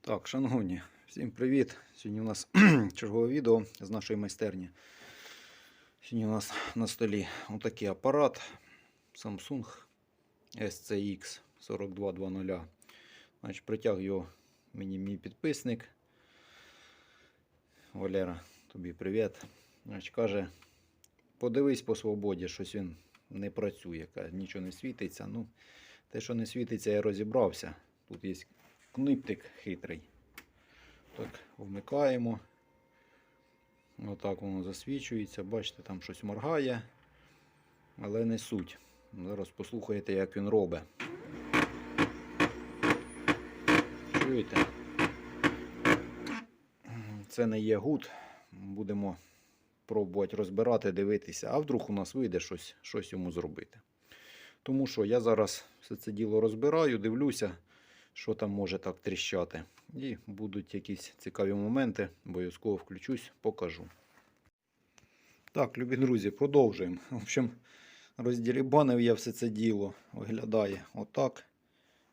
Так, шановні, всім привіт! Сьогодні у нас чергове відео з нашої майстерні. Сьогодні у нас на столі отакий апарат Samsung SCX 4220. Значить, притяг його мені мій підписник. Валера, тобі привіт. Значить, каже, подивись по свободі, щось він не працює, нічого не світиться. Ну, те, що не світиться, я розібрався. Тут є книптик хитрий. Так, вмикаємо. Отак воно засвічується. Бачите, там щось моргає, але не суть. Зараз послухаєте, як він робить. Чуєте? Це не є гуд. Будемо пробувати розбирати, дивитися, а вдруг у нас вийде щось, щось йому зробити. Тому що я зараз все це діло розбираю, дивлюся, що там може так тріщати. І будуть якісь цікаві моменти, обов'язково включусь, покажу. Так, любі друзі, продовжуємо. В общем, роздірібанив я все це діло. Виглядає отак.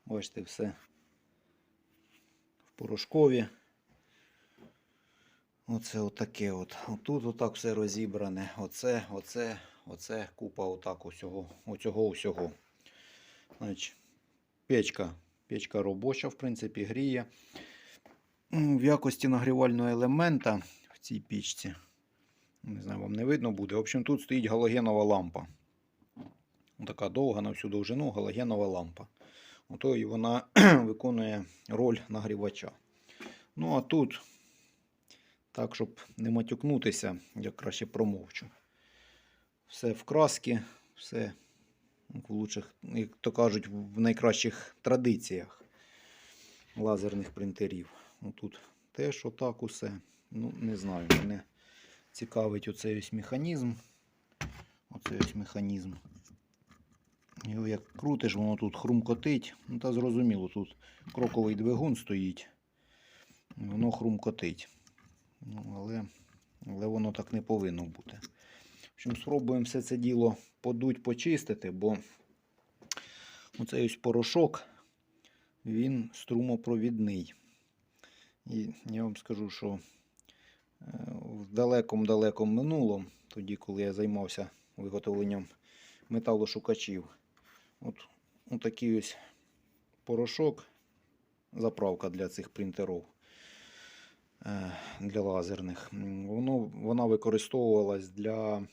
Бачите, все в порошкові. Оце отаке от. Отут отак все розібране. Оце, оце, оце купа отак усього, оцього усього. Значить, печка. Печка робоча, в принципі, гріє. В якості нагрівального елемента в цій пічці. Не знаю, вам не видно буде. В общем, тут стоїть галогенова лампа. Така довга на всю довжину галогенова лампа. Ото і вона виконує роль нагрівача. Ну, а тут, так, щоб не матюкнутися, я краще промовчу. Все в краски, все в лучших, як то кажуть, в найкращих традиціях лазерних принтерів. Тут теж отак усе. Ну, не знаю, мене цікавить оцей ось механізм. Оцей ось механізм. Його як крутиш, воно тут хрумкотить. Ну, та зрозуміло, тут кроковий двигун стоїть. Воно хрумкотить. Ну, але, але воно так не повинно бути. Общем, спробуємо все це діло подуть, почистити, бо оцей ось порошок, він струмопровідний. І я вам скажу, що е, в далекому-далекому минулому, тоді, коли я займався виготовленням металошукачів, от такий ось порошок, заправка для цих принтерів, е, для лазерних, воно, вона використовувалась для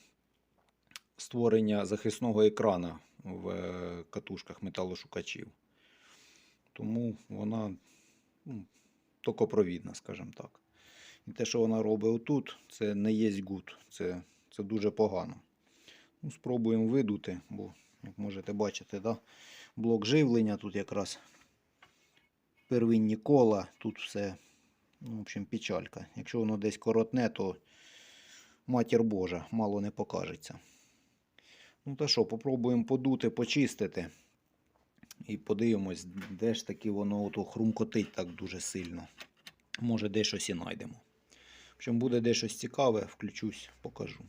створення захисного екрана в е, катушках металошукачів. Тому вона ну, токопровідна, скажімо так. І те, що вона робить отут, це не є гуд. Це, це дуже погано. Ну, спробуємо видути, бо, як можете бачити, да, блок живлення тут якраз первинні кола, тут все, ну, в общем, печалька. Якщо воно десь коротне, то матір Божа, мало не покажеться. Ну та що, попробуємо подути, почистити. І подивимось, де ж таки воно ото хрумкотить так дуже сильно. Може, де щось і знайдемо. Общем, буде де щось цікаве, включусь, покажу.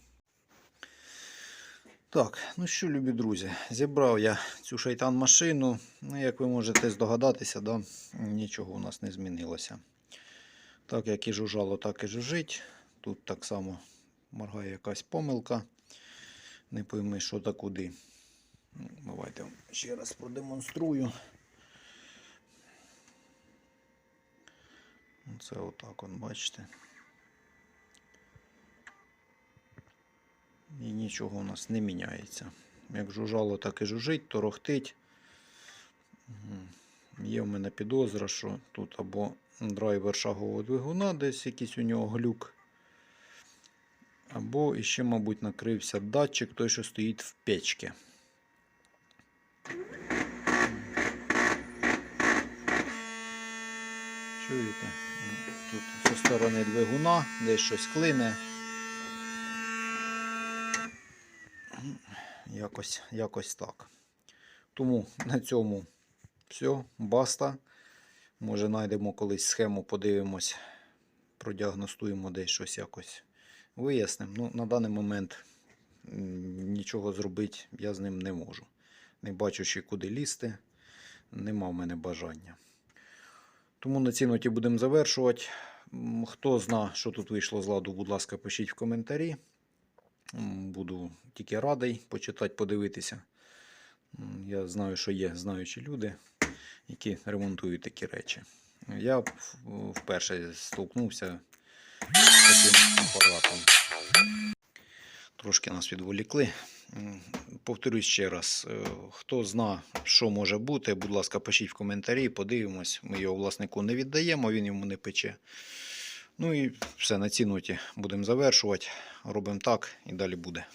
Так, ну що, любі друзі, зібрав я цю шайтан-машину. Ну, як ви можете здогадатися, да, нічого у нас не змінилося. Так як і жужжало, так і жужжить. Тут так само моргає якась помилка. Не пойми, що та куди. Ну, Давайте ще раз продемонструю. Це отак, он, бачите. І нічого у нас не міняється. Як жужжало, так і жужжить, торохтить. Є в мене підозра, що тут або драйвер шагового двигуна, десь якийсь у нього глюк. Або іще, мабуть, накрився датчик, той, що стоїть в печці. Чуєте? Тут зі сторони двигуна десь щось клине. Якось, якось так. Тому на цьому все, баста. Може знайдемо колись схему, подивимось, продіагностуємо десь щось якось вияснимо. Ну, на даний момент нічого зробити я з ним не можу. Не бачу ще куди лізти, нема в мене бажання. Тому на цій ноті будемо завершувати. Хто зна, що тут вийшло з ладу, будь ласка, пишіть в коментарі. Буду тільки радий почитати, подивитися. Я знаю, що є знаючі люди, які ремонтують такі речі. Я вперше столкнувся. Трошки нас відволікли. Повторюсь ще раз, е, хто зна, що може бути, будь ласка, пишіть в коментарі, подивимось. Ми його власнику не віддаємо, він йому не пече. Ну і все, на цій ноті будемо завершувати. Робимо так і далі буде.